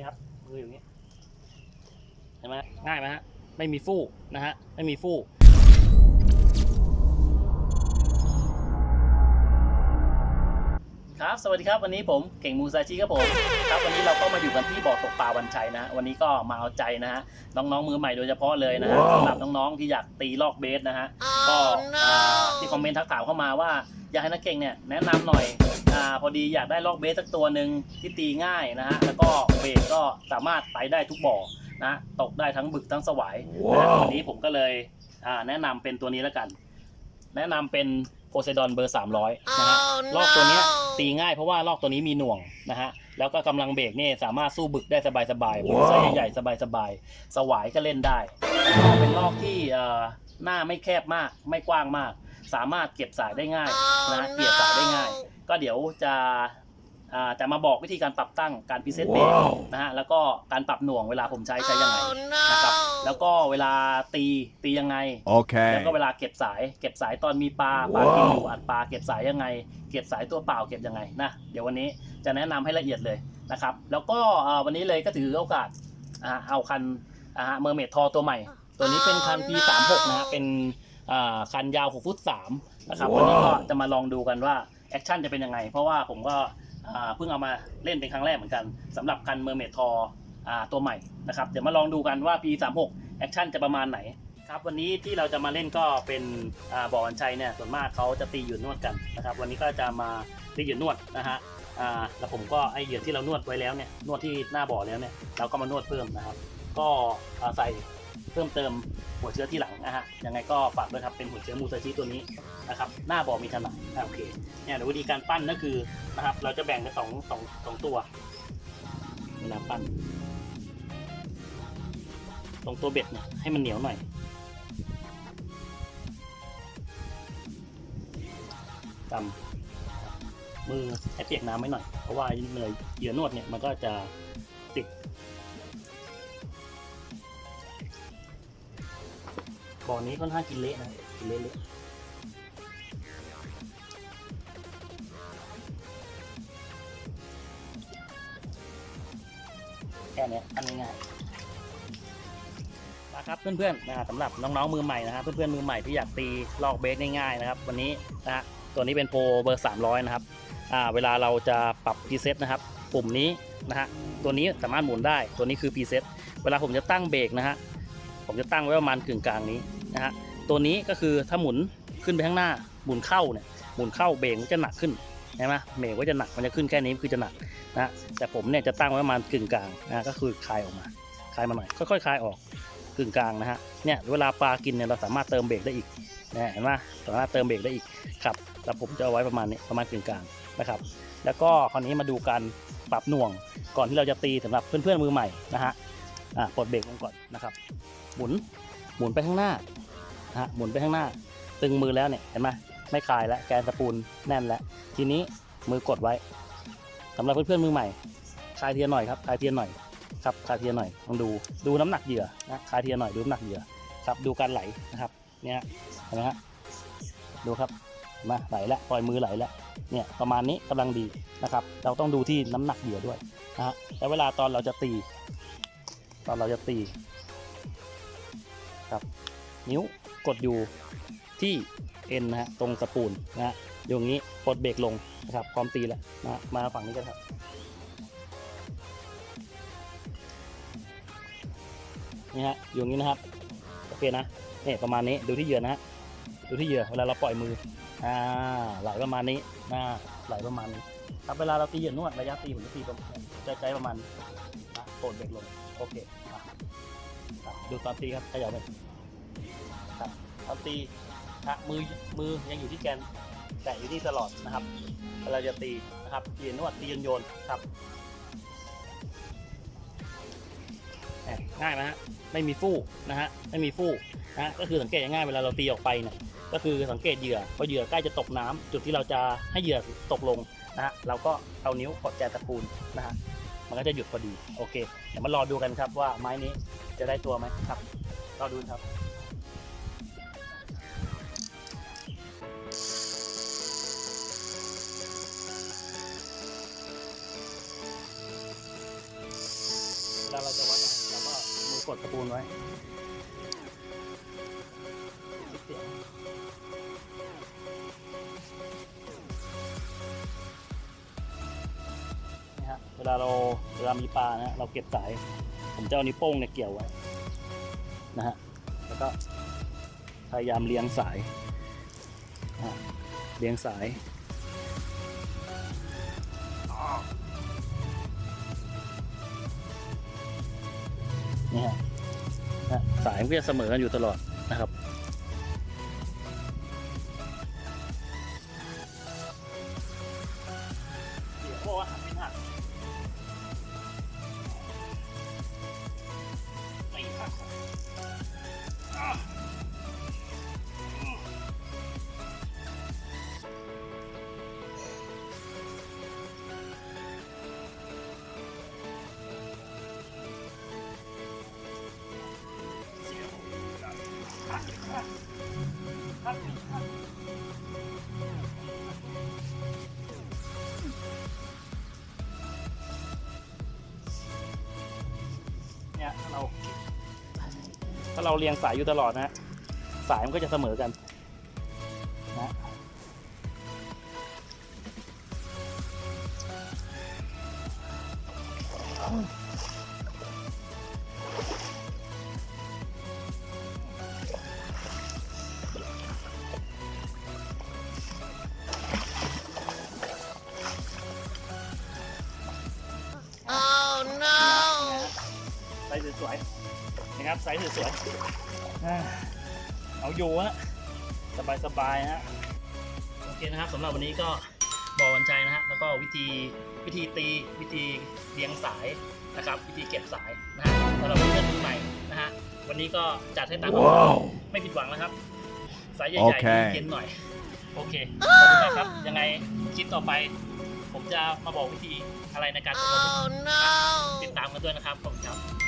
นี่ครับมืออย่างนี้เห็นไหมง่ายไหมฮะไม่มีฟูกนะฮะไม่มีฟูก ครับ สวัสดีครับ วันนี้ผมเก่งมูซาชิครับผมครับวันนี้เราก็มาอยู่กันที่บ่อตกปลาวันชัยนะฮะวันนี้ก็มาเอาใจนะฮะน้องๆมือใหม่โดยเฉพาะเลยนะฮะว้าวสำหรับน้องๆที่อยากตีลอกเบสนะฮะก็อ่าที่คอมเมนต์ทักถามเข้ามาว่าอยากให้นักเก่งเนี่ยแนะนำหน่อยอาพอดีอยากได้ลอกเบสสักตัวหนึ่งที่ตีง่ายนะฮะแล้วก็เบสก็สามารถไปได้ทุกบ่อนะตกได้ทั้งบึกทั้งสวายนะฮะว้าววันนี้ผมก็เลยอ่าแนะนำเป็นตัวนี้แล้วกัน แนะนำเป็น โพไซดอนเบอร์ 300นะฮะลอกตัวเนี้ยตีง่ายเพราะว่าลอกตัวนี้มีหน่วงนะฮะแล้วก็กำลังเบรกเนี่ยสามารถสู้บึกได้สบายๆบึกไซส์ใหญ่ๆสบายๆสวายก็เล่นได้แล้วก็เป็นลอกที่เอ่อหน้าไม่แคบมากไม่กว้างมาก สามารถเก็บสายได้ง่ายนะเกี่ยสายได้ง่าย ก็เดี๋ยวจะอ่า จะมาบอกวิธีการปรับตั้งการพิเศษเบรกว้าวนะฮะแล้วก็การปรับหน่วงเวลาผมใช้ใช้ยังไงนะครับแล้วก็เวลาตีตียังไง Okay. แล้วก็เวลาเก็บสาย เก็บสายตอนมีปลาปลากินอยู่อัดปลาเก็บสายยังไง เก็บสายตัวเปล่าเก็บยังไงนะเดี๋ยววันนี้จะแนะนำให้ละเอียดเลยนะครับ แล้วก็เอ่อวันนี้เลยก็ถือโอกาสอ่าเอาคันเมอร์เมดทอตัวใหม่ ตัวนี้เป็นคัน P36 นะฮะเป็นอ่าคันยาว6ฟุต3นะครับวันนี้ก็จะมาลองดูกันว่าแอคชั่นจะเป็นยังไง เพราะว่าผมก็อ่า เพิ่งเอามาเล่นเป็นครั้งแรกเหมือนกันสำหรับคันเมอร์เมดทอตัวใหม่นะครับเดี๋ยวมาลองดูกันว่า P36 แอคชั่นจะประมาณไหนครับวันนี้ที่เราจะมาเล่นก็เป็นอบ่อวันชัยเนี่ยส่วนมากเขาจะตีหยื่อนวดกันนะครับวันนี้ก็จะมาตีหยื่อนวดนะฮะแล้วผมก็ไอเหยื่อที่เรานวดไว้แล้วเนี่ยนวดที่หน้าบ่อแล้วเนี่ยเราก็มานวดเพิ่มนะครับ ก็ใส่ เพิ่มเติมหัวเชื้อที่หลังนะฮะยังไงก็ฝากด้วยครับเป็นหัวเชื้อมูซาชิตัวนี้นะครับหน้าบ่อมีถนัดอ่าโอเคเนี่ยเดี๋ยววิธีการปั้นก็คือนะครับเราจะแบ่งเป็นสองสองสองตัวเวลาปั้นตรงตัวเบ็ดเนี่ยให้มันเหนียวหน่อยกำมือให้เปียกน้ำไว้หน่อย เพราะว่าเหนื่อยเหยื่อนวดเนี่ยมันก็จะติด บ่อนี้ค่อนข้างกินเละนะกินเละเลยแค่เนี้ยอันง่ายๆมาครับเพื่อนๆนะสำหรับน้องๆมือใหม่นะครับเพื่อนๆมือใหม่ที่อยากตีลอกเบสง่ายๆนะครับ วันนี้นะฮะตัวนี้เป็นโปรเบอร์ 300 นะครับอ่าเวลาเราจะปรับพรีเซตนะครับปุ่มนี้นะฮะตัวนี้สามารถหมุนได้ตัวนี้คือพรีเซตเวลาผมจะตั้งเบรกนะฮะผมจะตั้งไว้ประมาณกึ่งกลางนี้ นะฮะตัวนี้ก็คือถ้าหมุนขึ้นไปข้างหน้าหมุนเข้าเนี่ยหมุนเข้าเบรกมันจะหนักขึ้นใช่ไหมเบรกก็จะหนักมันจะขึ้นแค่นี้คือจะหนักนะแต่ผมเนี่ยจะตั้งไว้ประมาณกึ่งกลางนะก็คือคลายออกมาคลายมาหน่อยค่อยๆคลายออกกึ่งกลางนะฮะเนี่ยเวลาปลากินเนี่ยเราสามารถเติมเบรกได้อีกนะเห็นไหมสามารถเติมเบรกได้อีกครับแต่ผมจะเอาไว้ประมาณนี้ประมาณกึ่งกลางนะครับ แล้วก็คราวนี้มาดูการปรับหน่วงก่อนที่เราจะตีสำหรับเพื่อนๆมือใหม่นะฮะอะปลดเบรกลงก่อนนะครับหมุนหมุนไปข้างหน้า นะฮะหมุนไปข้างหน้า ตึงมือแล้วเนี่ยเห็นไหมไม่คลายแล้วแกนสปูลแน่นแล้วทีนี้มือกดไว้สำหรับเพื่อนๆมือใหม่คลายเทียนหน่อยครับคลายเทียนหน่อยครับคลายเทียนหน่อยลองดูดูน้ำหนักเหยื่อนะคลายเทียนหน่อยดูน้ำหนักเหยื่อครับดูการไหลนะครับเนี่ยเห็นไหมฮะดูครับมาไหลแล้วปล่อยมือไหลแล้วเนี่ยประมาณนี้กำลังดีนะครับ เราต้องดูที่น้ำหนักเหยื่อด้วยนะฮะแล้วเวลาตอนเราจะตี ตอนเราจะตีครับ นิ้ว กดอยู่ที่เอ็นนะฮะตรงสปูลนะฮะอย่างนี้ปลดเบรกลงนะครับพร้อมตีแล้วนะมาฝั่งนี้กันครับนี่ฮะอยู่างนี้นะครับโอเคนะเนี่ยประมาณนี้ดูที่เหยื่อนะฮะดูที่เหยื่อเวลาเราปล่อยมืออ่าไหลประมาณนี้นะไหลประมาณนี้ครับเวลาเราตีเหยื่อนวดระยะตีผมจะตีประมาณจะใช้ประมาณนะโกดเบรกลงโอเคดูตอนตีครับขยับไป ตอนตีนะมือมือยังอยู่ที่แกนแตะอยู่ที่ตลอดนะครับเวลาจะตีนะครับตีเหยื่อนวดตีโยนโยนครับง่ายไหมฮะไม่มีฟู่นะฮะไม่มีฟู่นะฮะก็คือสังเกตง่ายเวลาเราตีออกไปเนี่ยก็คือสังเกตเหยื่อพอเหยื่อใกล้จะตกน้ำจุดที่เราจะให้เหยื่อตกลงนะฮะเราก็เอานิ้วกดแกนตะปูนนะฮะมันก็จะหยุดพอดีโอเคเดี๋ยวมารอดูกันครับว่าไม้นี้จะได้ตัวไหมครับรอดูครับ กดตะปูนไว้เสียงนี่ฮะเวลาเราเวลามีปลานะฮะเราเก็บสาย ผมจะเอานิ้วโป้งเนี่ยเกี่ยวไว้นะฮะแล้วก็พยายามเลี้ยงสายอะเลี้ยงสาย นี่ฮะสายมันก็จะเสมอกันอยู่ตลอดนะครับ เนี่ยถ้าเราถ้าเราเรียงสายอยู่ตลอดนะฮะสายมันก็จะเสมอกัน ไซส์สวยๆนะครับไซส์สวยๆอ่าเอาอยู่ฮะสบายสบายๆฮะโอเคนะครับสำหรับวันนี้ก็บอกวันชัยนะฮะแล้วก็วิธีวิธีตีวิธีเลี้ยงสายนะครับ วิธีเก็บสายนะฮะสำหรับเพื่อนๆมือใหม่นะฮะวันนี้ก็จัดให้ตามคำขอไม่ผิดหวังนะครับ สายใหญ่โอๆเคเย็นๆหน่อยโอเคขอบคุณมากครับยังไงคลิปต่อไป ผมจะมาบอกวิธีอะไรในการอบรมติดตามกันด้วยนะครับขอบคุณครับ